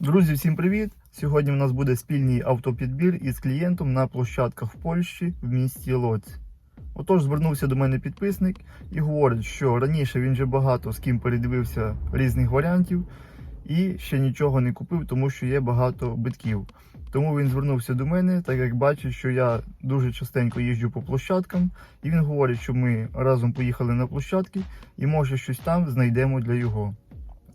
Друзі, всім привіт! Сьогодні у нас буде спільний автопідбір із клієнтом на площадках в Польщі в місті Лоць. Отож, звернувся до мене підписник і говорить, що раніше він вже багато з ким передивився різних варіантів і ще нічого не купив, тому що є багато битків. Тому він звернувся до мене, так як бачить, що я дуже частенько їжджу по площадкам, і він говорить, що ми разом поїхали на площадки і може щось там знайдемо для його.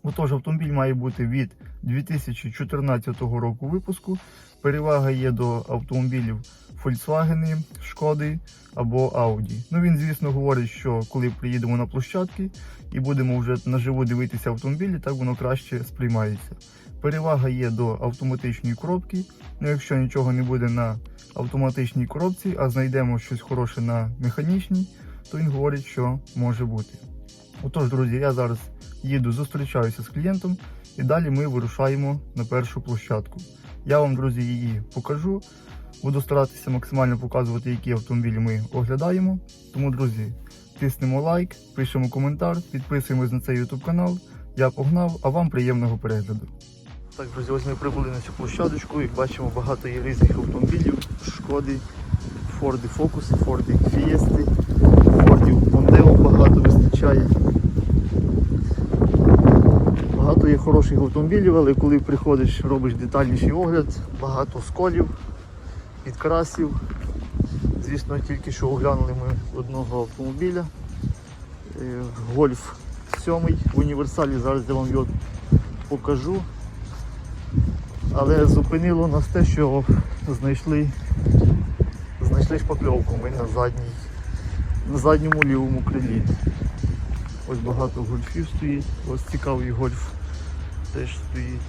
Отож, автомобіль має бути від 2014 року випуску. Перевага є до автомобілів Volkswagen, Шкоди або Audi. Ну він, звісно, говорить, що коли приїдемо на площадки і будемо вже наживо дивитися автомобілі, так воно краще сприймається. Перевага є до автоматичної коробки. Ну, якщо нічого не буде на автоматичній коробці, а знайдемо щось хороше на механічній, то він говорить, що може бути. Отож, друзі, я зараз їду, зустрічаюся з клієнтом і далі ми вирушаємо на першу площадку. Я вам, друзі, її покажу. Буду старатися максимально показувати, які автомобілі ми оглядаємо. Тому, друзі, тиснемо лайк, пишемо коментар, підписуємось на цей YouTube канал. Я погнав, а вам приємного перегляду. Так, друзі, ось ми прибули на цю площадочку. Як бачимо, багато є різних автомобілів, шкоди, Форди Фокуси, Форди Фієсти, Фордів Мондео багато вистачає. Багато є хороших автомобілів, але коли приходиш, робиш детальніший огляд, багато сколів, підкрасів. Звісно, тільки що оглянули ми одного автомобіля. Е, Гольф 7 в універсалі, зараз я вам його покажу. Але зупинило нас те, що знайшли, знайшли шпакльовку ми на задній, на задньому лівому крилі. Ось багато гольфів стоїть. Ось цікавий гольф теж стоїть.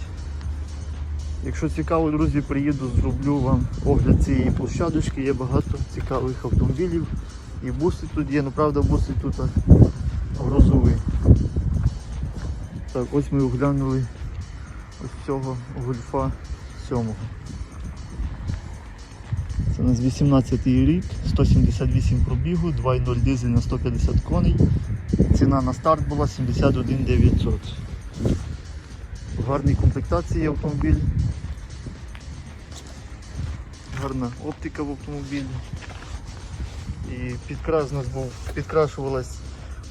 Якщо цікаво, друзі, приїду, зроблю вам огляд цієї площадочки. Є багато цікавих автомобілів. І буси тут є, ну правда буси тут грузові. Так, ось ми оглянули ось цього гольфа 7. Це у нас 18 рік, 178 пробігу, 2.0 дизель на 150 коней. Ціна на старт була 71 900. Гарній комплектації автомобіль. Гарна оптика в автомобілі. І підкрас у нас був, підкрашувалась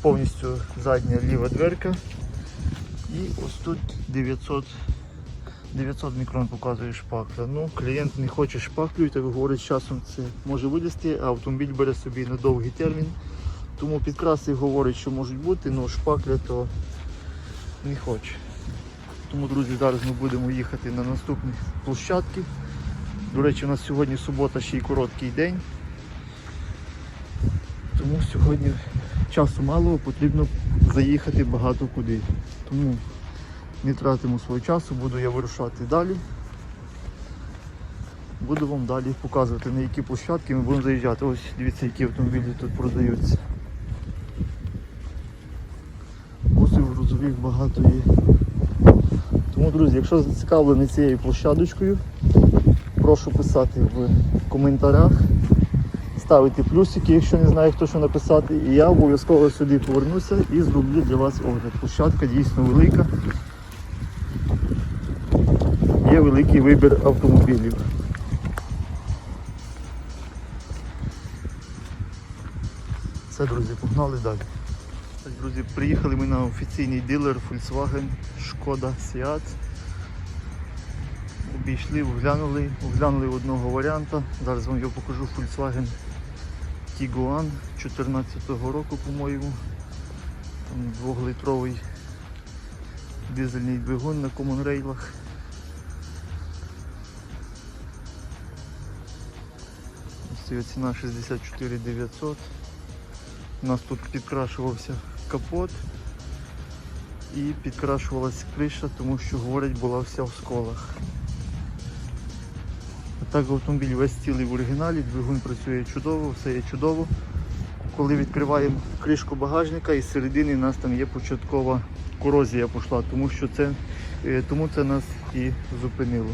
повністю задня ліва дверка. І ось тут 900 900 мікрон показує шпакля. Ну, клієнт не хоче шпаклю, і так говорить, з часом це може вилізти, а автомобіль бере собі на довгий термін. Тому підкраси говорить, що можуть бути, але шпакля то не хоче. Тому, друзі, зараз ми будемо їхати на наступні площадки. До речі, у нас сьогодні субота ще й короткий день. Тому сьогодні часу мало, потрібно заїхати багато куди. Тому не тратимо свого часу, буду я вирушати далі. Буду вам далі показувати на які площадки ми будемо заїжджати. Ось дивіться, які автомобілі тут продаються. Бусів грузових багато є. Тому, друзі, якщо зацікавлені цією площадочкою, прошу писати в коментарях, ставити плюсики, якщо не знаю хто що написати. І я обов'язково сюди повернуся і зроблю для вас огляд. Площадка дійсно велика. Є великий вибір автомобілів. Все, друзі, погнали далі. Друзі, приїхали ми на офіційний дилер Volkswagen, Шкода Seat. Обійшли, оглянули, оглянули одного варіанта. Зараз вам його покажу Volkswagen Tiguan 2014 року, по-моєму. Там двохлитровий дизельний двигун на комонрейлах. Ось його ціна 64 900. У нас тут підкрашувався капот і підкрашувалася криша, тому що, говорять, була вся в сколах. А так автомобіль весь цілий в оригіналі, двигун працює чудово, все є чудово. коли відкриваємо кришку багажника і з середини у нас там є початкова корозія пішла, тому що це, е, тому це нас і зупинило.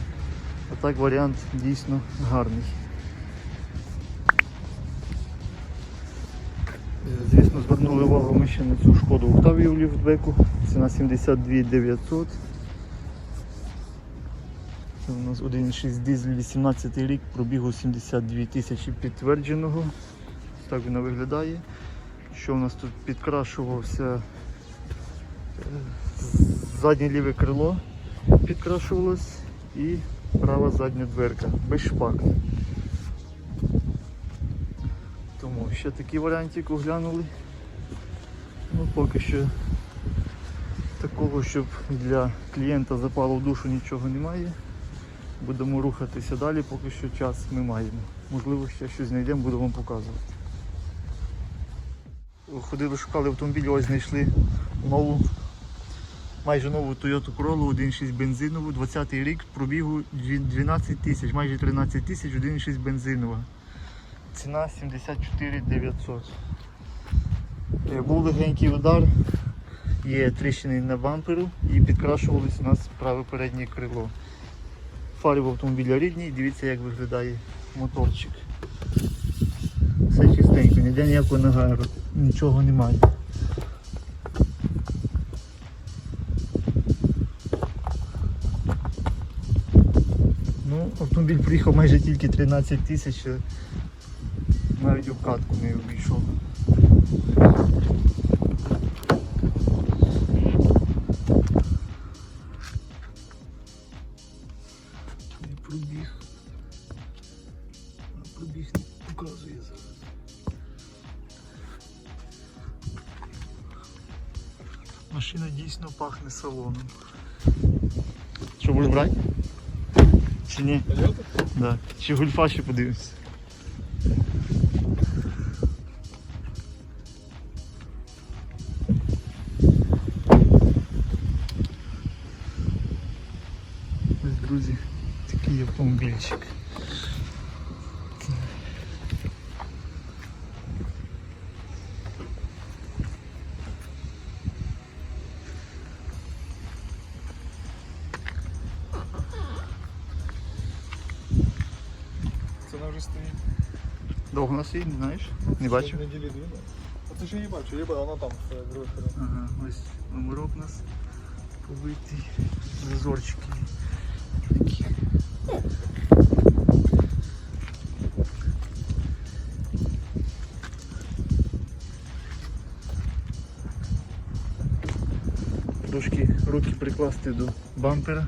А так варіант дійсно гарний. Е, Звісно, звернули увагу ми ще на цю шкоду Октавію в ліфтбеку. Ціна 72 900. Це у нас 1.6 дизель 18 рік, пробігу 72 тисячі підтвердженого. Так вона виглядає. Що у нас тут підкрашувався е, заднє ліве крило підкрашувалось і права задня дверка без шпак. Тому ще такий варіантик оглянули. Ну поки що такого, щоб для клієнта запало в душу нічого немає. Будемо рухатися далі, поки що час ми маємо. Можливо, ще щось знайдемо, буду вам показувати. Ходили, шукали автомобіль, ось знайшли нову, майже нову Toyota Corolla 1.6 бензинову, 20 й рік, пробігу 12 тисяч, майже 13 тисяч, 1.6 бензинова. Ціна 74 900. Е, Був легенький удар, є тріщини на бамперу і підкрашувалось у нас праве переднє крило. Фари в автомобіля рідні, дивіться як виглядає моторчик. Все чистенько, ніде ніякого нагару, нічого немає. Ну, автомобіль приїхав майже тільки 13 тисяч, навіть обкатку не обійшов. Машина дійсно пахне салоном. Що будеш брати? Чи ні? Да. Чи гульфа ще подивимось? Вже стоїть. Довго на світ, знаєш? Не бачив? Неділі дві. да. А це ще не бачу, є вона там, з другої сторони. Ага, ось номерок у нас побитий. Зазорчики. Такі. Трошки руки прикласти до бампера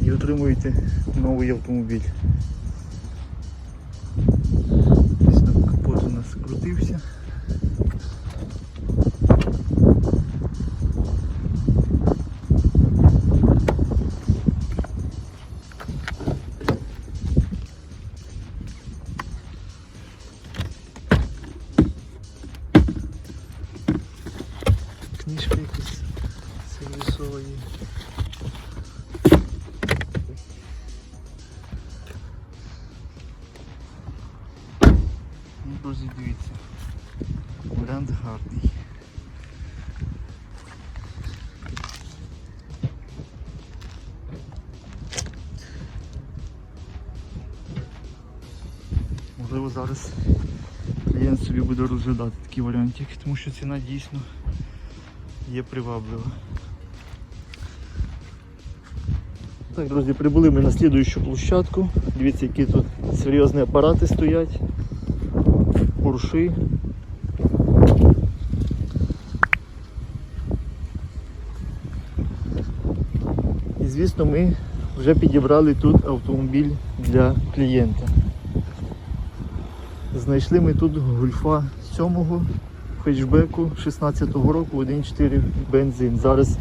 і отримуєте новий автомобіль. Варіант гарний. Можливо, зараз клієнт собі буде розглядати такий варіантик, тому що ціна дійсно є приваблива. Так, друзі, прибули ми на слідуючу площадку. Дивіться, які тут серйозні апарати стоять, порши. Звісно, ми вже підібрали тут автомобіль для клієнта. Знайшли ми тут гульфа 7-го хетчбеку 16-го року 1.4 бензин. Зараз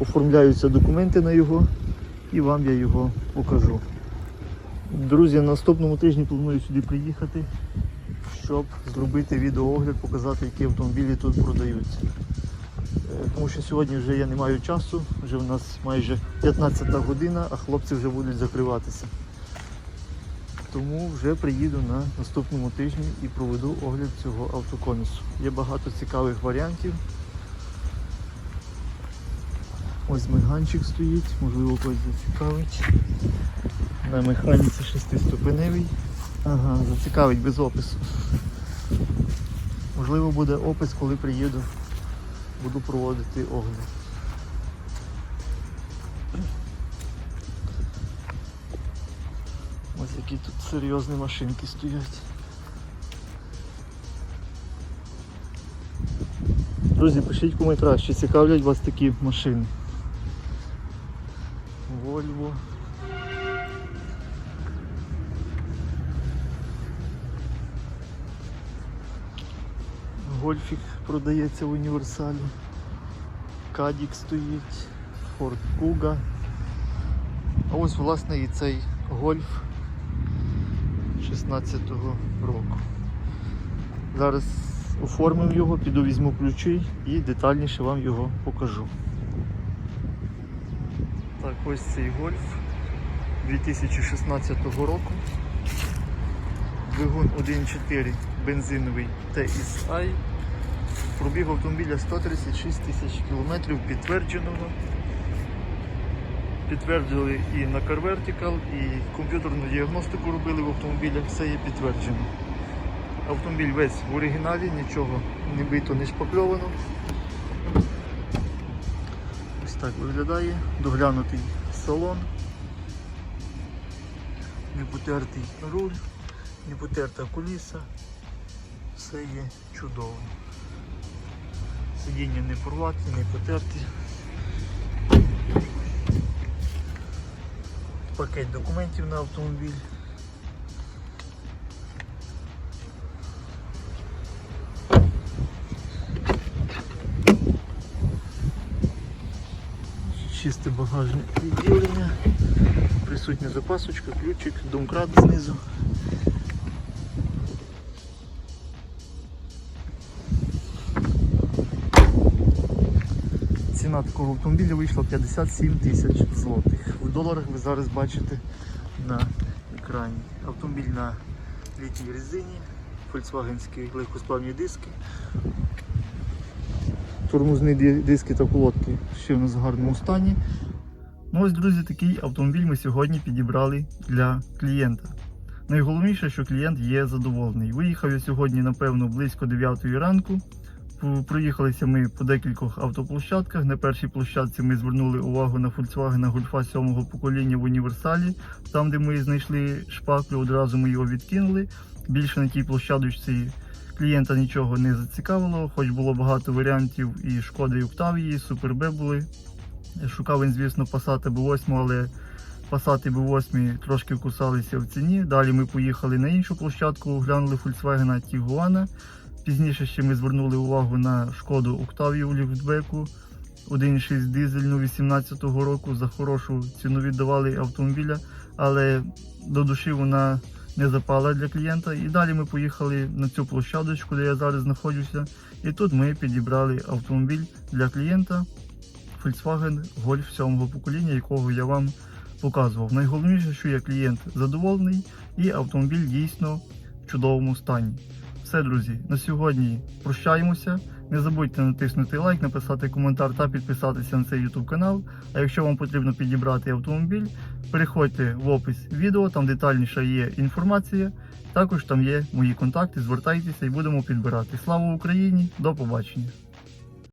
оформляються документи на його і вам я його покажу. Друзі, на наступному тижні планую сюди приїхати, щоб зробити відеоогляд, показати, які автомобілі тут продаються. Е, Тому що сьогодні вже я не маю часу, вже в нас майже 15 година, а хлопці вже будуть закриватися. Тому вже приїду на наступному тижні і проведу огляд цього автоконусу. Є багато цікавих варіантів. Ось меганчик стоїть, можливо когось зацікавить. На механіці шестиступеневий. Ага, зацікавить без опису. Можливо буде опис, коли приїду. Буду проводити огляд. Ось які тут серйозні машинки стоять. Друзі, пишіть в коментарях, чи цікавлять вас такі машини. Volvo. Гольфік продається в універсалі. Кадік стоїть, Ford Kuga. А ось власне і цей гольф 16-го року. Зараз оформив його, піду візьму ключі і детальніше вам його покажу. Так, ось цей гольф 2016 року. Двигун 1.4 бензиновий TSI. Пробіг автомобіля 136 тисяч кілометрів підтвердженого. Підтвердили і на Car Vertical, і комп'ютерну діагностику робили в автомобілі, все є підтверджено. Автомобіль весь в оригіналі, нічого не бито, не шпакльовано. Ось так виглядає, доглянутий салон, не потертий руль, не потерта куліса, все є чудово. Сидіння не порваті, не потерті. Пакет документів на автомобіль. Чисте багажне відділення, присутня запасочка, ключик, домкрат знизу. Ціна такого автомобіля вийшла 57 тисяч злотих. В доларах ви зараз бачите на екрані. Автомобіль на літній резині, фольксвагенські легкосплавні диски. Тормозні диски та колодки ще в нас в гарному стані. Ну ось, друзі, такий автомобіль ми сьогодні підібрали для клієнта. Найголовніше, що клієнт є задоволений. Виїхав я сьогодні, напевно, близько 9 ранку. Пу- Проїхалися ми по декількох автоплощадках. На першій площадці ми звернули увагу на Volkswagen Golfa 7 покоління в універсалі. Там, де ми знайшли шпаклю, одразу ми його відкинули. Більше на тій площадочці клієнта нічого не зацікавило, хоч було багато варіантів і шкоди, і Октавії, Супер Б були. Шукав він, звісно, Passat B8, але Passat B8 трошки вкусалися в ціні. Далі ми поїхали на іншу площадку, оглянули Volkswagen Tiguan. Пізніше ще ми звернули увагу на шкоду Октавію ліфтбеку 1.6 дизельну 18-го року. За хорошу ціну віддавали автомобіля, але до душі вона не запала для клієнта. І далі ми поїхали на цю площадочку, де я зараз знаходжуся. І тут ми підібрали автомобіль для клієнта Volkswagen Golf 7 покоління, якого я вам показував. Найголовніше, що є клієнт задоволений і автомобіль дійсно в чудовому стані. Все, друзі, на сьогодні прощаємося. Не забудьте натиснути лайк, написати коментар та підписатися на цей YouTube канал. А якщо вам потрібно підібрати автомобіль, переходьте в опис відео, там детальніша є інформація. Також там є мої контакти, звертайтеся і будемо підбирати. Слава Україні! До побачення!